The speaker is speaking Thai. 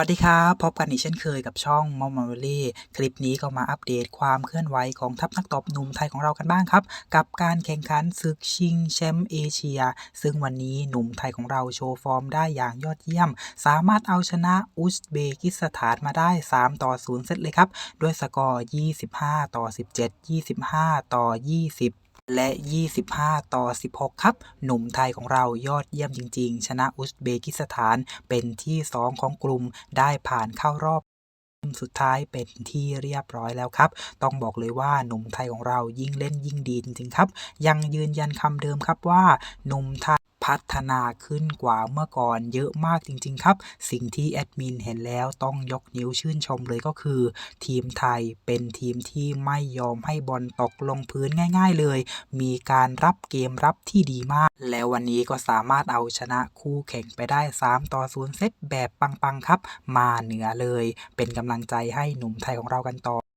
วัสดีครับ พบกันอีกเช่นเคยกับช่องมอมมาเล่คลิปนี้ก็มาอัปเดตความเคลื่อนไหวของทัพนักตบหนุ่มไทยของเรากันบ้างครับ กับการแข่งขันศึกชิงแชมป์เอเชีย ซึ่งวันนี้หนุ่มไทยของเราโชว์ฟอร์มได้อย่างยอดเยี่ยม สามารถเอาชนะอุซเบกิสถานมาได้ 3 ต่อ 0 เซตเลยครับ ด้วยสกอร์ 25 ต่อ 17 25 ต่อ 20 และ 25 ต่อ 16 ครับ หนุ่มไทยของเรายอดเยี่ยมจริง ๆ ชนะอุซเบกิสถานเป็นที่ 2 ของกลุ่มได้ผ่านเข้ารอบสุดท้ายเป็นที่เรียบร้อยแล้วครับ ต้องบอกเลยว่าหนุ่มไทยของเรายิ่งเล่นยิ่งดีจริงๆครับ ยังยืนยันคำเดิมครับว่าหนุ่มไทย พัฒนาขึ้นกว่าเมื่อก่อนเยอะมากจริง ๆ ครับ สิ่งที่แอดมินเห็นแล้วต้องยกนิ้วชื่นชมเลยก็คือ ทีมไทยเป็นทีมที่ไม่ยอมให้บอลตกลงพื้นง่าย ๆ เลย มีการรับเกมรับที่ดีมาก แล้ววันนี้ก็สามารถเอาชนะคู่แข่งไปได้ 3 ต่อ 0 เซตแบบปัง ๆ ครับ มาเหนือเลย เป็นกำลังใจให้หนุ่มไทยของเรากันต่อ